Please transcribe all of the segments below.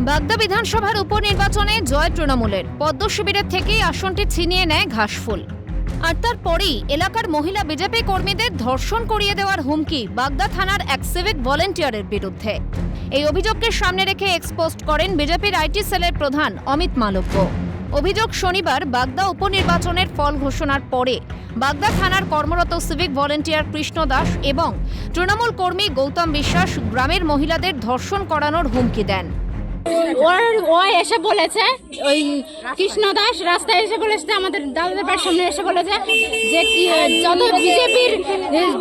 বাগদা বিধানসভার উপনির্বাচনে জয় তৃণমূলের। পদ্ম শিবিরের থেকেই আসনটি ছিনিয়ে নেয় ঘাসফুল। আর তারপরেই এলাকার মহিলা বিজেপি কর্মীদের ধর্ষণ করিয়ে দেওয়ার হুমকি বাগদা থানার এক সিভিক ভলেন্টিয়ারের বিরুদ্ধে। এই অভিযোগকে সামনে রেখে এক্সপোস্ট করেন বিজেপির আইটি সেলের প্রধান অমিত মালব্য। অভিযোগ শনিবার বাগদা উপনির্বাচনের ফল ঘোষণার পরে বাগদা থানার কর্মরত সিভিক ভলেন্টিয়ার কৃষ্ণ দাস এবং তৃণমূল কর্মী গৌতম বিশ্বাস গ্রামের মহিলাদের ধর্ষণ করানোর হুমকি দেন। ওর ও এসে বলেছে, ওই কৃষ্ণ দাস রাস্তায় এসে বলেছে, আমাদের দাদাদের বাড়ির সামনে এসে বলেছে যে কি, যত বিজেপির,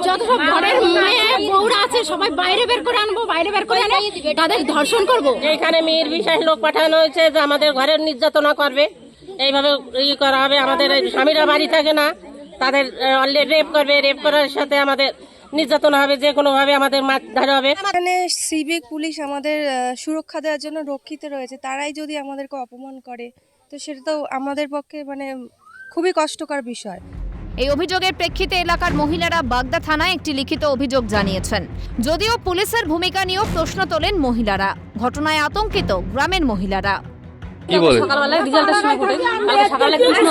যত সব ঘরের মেয়ে বউরা আছে, সবাই বাইরে বের করে আনব, বাইরে বের করে আনে তাদের ধর্ষণ করব। এখানে মেয়ের বিশেষ লোক পাঠানো হয়েছে, যে আমাদের ঘরের নির্যাতনা করবে, এইভাবে ই করা হবে, আমাদের স্বামীরা বাড়ি থাকে না, তাদের রেপ করবে, রেপ করার সাথে আমাদের নির্যাতন হবে যে কোনো ভাবে আমাদের মাছ ধরা হবে। এখানে সিভিক পুলিশ আমাদের সুরক্ষা দেওয়ার জন্য রক্ষিত রয়েছে। তারাই যদি আমাদেরকে অপমান করে তো সেটা তো আমাদের পক্ষে মানে খুবই কষ্টকর বিষয়। এই অভিযোগের প্রেক্ষিতে এলাকার মহিলারা বাগদা থানায় একটি লিখিত অভিযোগ জানিয়েছেন। যদিও পুলিশের ভূমিকা নিয়েও প্রশ্ন তোলেন মহিলারা। ঘটনায় আতঙ্কিত গ্রামের মহিলারা। কি বলে? সকালবেলায় রেজাল্টের সময় ঘটে। কালকে সকালে কৃষ্ণ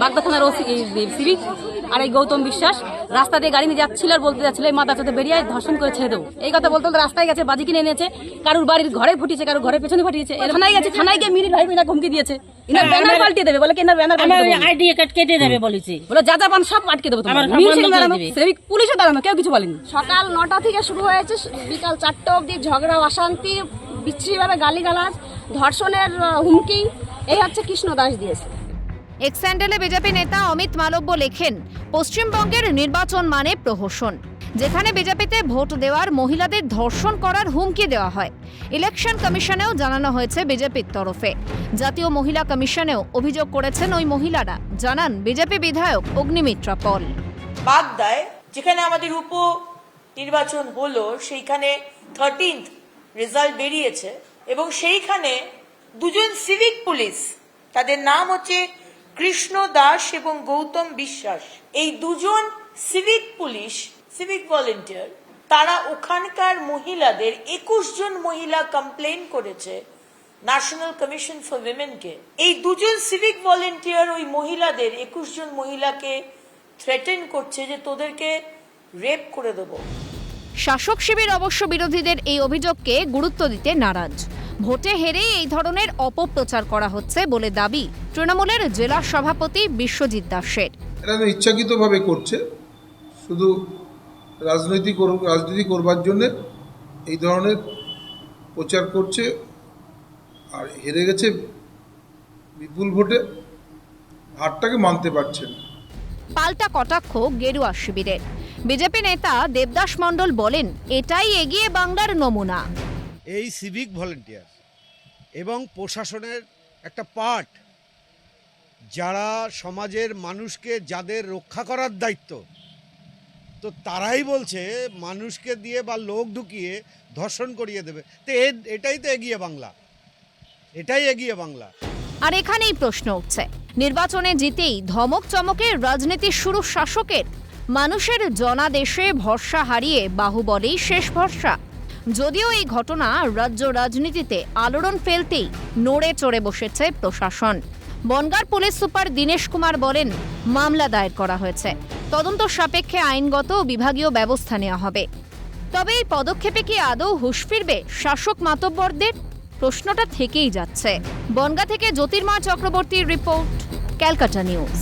বাগদা থানার ওসি সিভিক আর এই গৌতম বিশ্বাস রাস্তা দিয়ে গাড়ি নিয়ে যাচ্ছিল আর বলতে যাচ্ছিল এই মাথা চোখে বেরিয়ে ধর্ষণ করে ছেড়ে দেবো। এই কথা বলতে বলতে রাস্তায় গেছে বাজি কিনে এনেছে কারুর বাড়ির ঘরে ফুটিয়েছে কারুর ঘরে পেছনে ফুটিয়েছে। এর থানায় গেছে থানায় গিয়ে মিরি ভাই মিনা হুমকি দিয়েছে। ইনার ব্যানার পাল্টিয়ে দেবে বলে কি ব্যানার আইডি কার্ড কেটে দেবে বলেছি। বলে যা যা পান সব আটকে দেবো দাঁড়ানো। পুলিশও দাঁড়ানো কেউ কিছু বলেনি। সকাল নটা থেকে শুরু হয়েছে বিকাল চারটে অবধি ঝগড়া অশান্তি বিচ্ছিরিভাবে গালিগালাজ ধর্ষণের হুমকি এই হচ্ছে কৃষ্ণ দাস দিয়েছে। এক্স স্যান্ডেলে বিজেপি নেতা অমিত মালব্য লেখেন পশ্চিমবঙ্গের নির্বাচন মানে প্রহসন। যেখানে বিজেপিতে ভোট দেওয়ার মহিলাদের ধর্ষণ করার হুমকি দেওয়া হয়। ইলেকশন কমিশনেও জানানো হয়েছে বিজেপির তরফে। জাতীয় মহিলা কমিশনেও অভিযোগ করেছেন ওই মহিলারা। জানান বিজেপি বিধায়ক অগ্নিমিত্রা পল। বাগদায় যেখানে আমাদের উপ নির্বাচন হলো সেইখানে থার্টিন্থ রেজাল্ট বেরিয়েছে এবং সেইখানে দুজন সিভিক পুলিশ, তাদের নাম হচ্ছে কৃষ্ণ দাস এবং গৌতম বিশ্বাস, এই দুজন সিভিক পুলিশ, সিভিক ভলেন্টিয়ার, তারা ওখানকার মহিলাদের একুশ জন মহিলা কমপ্লেন করেছে ন্যাশনাল কমিশন ফর উইমেনকে এই দুজন সিভিক ভলেন্টিয়ার ওই মহিলাদের একুশ জন মহিলাকে থ্রেটেন করছে যে তোদেরকে রেপ করে দেবো। শাসক শিবির অবশ্য বিরোধীদের এই অভিযোগকে গুরুত্ব দিতে নারাজ। ভোটে হেরেই এই ধরনের অপপ্রচার করা হচ্ছে বলে দাবি তৃণমূলের জেলা সভাপতি বিশ্বজিৎ দাসের তো ইচ্ছাকৃতভাবে করছে। শুধু রাজনৈতিক রাজনীতি করবার জন্যে এই ধরনের প্রচার করছে। আর হেরে গেছে বিপুল ভোটে হারটাকে মানতে পারছে না। পাল্টা কটাক্ষ গেরুয়া শিবিরের। বিজেপি নেতা দেবদাস মণ্ডল বলেন এটাই এগিয়ে বাংলার নমুনা। এই সিভিক ভলেন্টিয়ার এবং প্রশাসনের একটা পার্ট যারা সমাজের মানুষকে যাদের রক্ষা করার দায়িত্ব তো তারাই বলছে মানুষকে দিয়ে বা লোক ঢুকিয়ে ধর্ষণ করিয়ে দেবে। তো এটাই তো এগিয়ে বাংলা। এটাই এগিয়ে বাংলা। আর এখানেই প্রশ্ন উঠছে নির্বাচনে জিতেই ধমক চমকের রাজনীতি শুরু শাসকের। মানুষের জনাদেশে ভরসা হারিয়ে বাহুবলেই শেষ ভরসা। যদিও এই ঘটনা রাজ্য রাজনীতিতে আলোড়ন ফেলতেই নড়ে চড়ে বসেছে প্রশাসন। বনগার পুলিশ সুপার দীনেশ কুমার বলেন, মামলা দায়ের করা হয়েছে। তদন্ত সাপেক্ষে আইনগত ও বিভাগীয় ব্যবস্থা নেওয়া হবে। তবে এই পদক্ষেপে কি আদৌ হুঁশ ফিরবে শাসক মাতব্বরদের? প্রশ্নটা থেকেই যাচ্ছে। বনগা থেকে জ্যোতির্ময় চক্রবর্তীর রিপোর্ট, ক্যালকাটা নিউজ।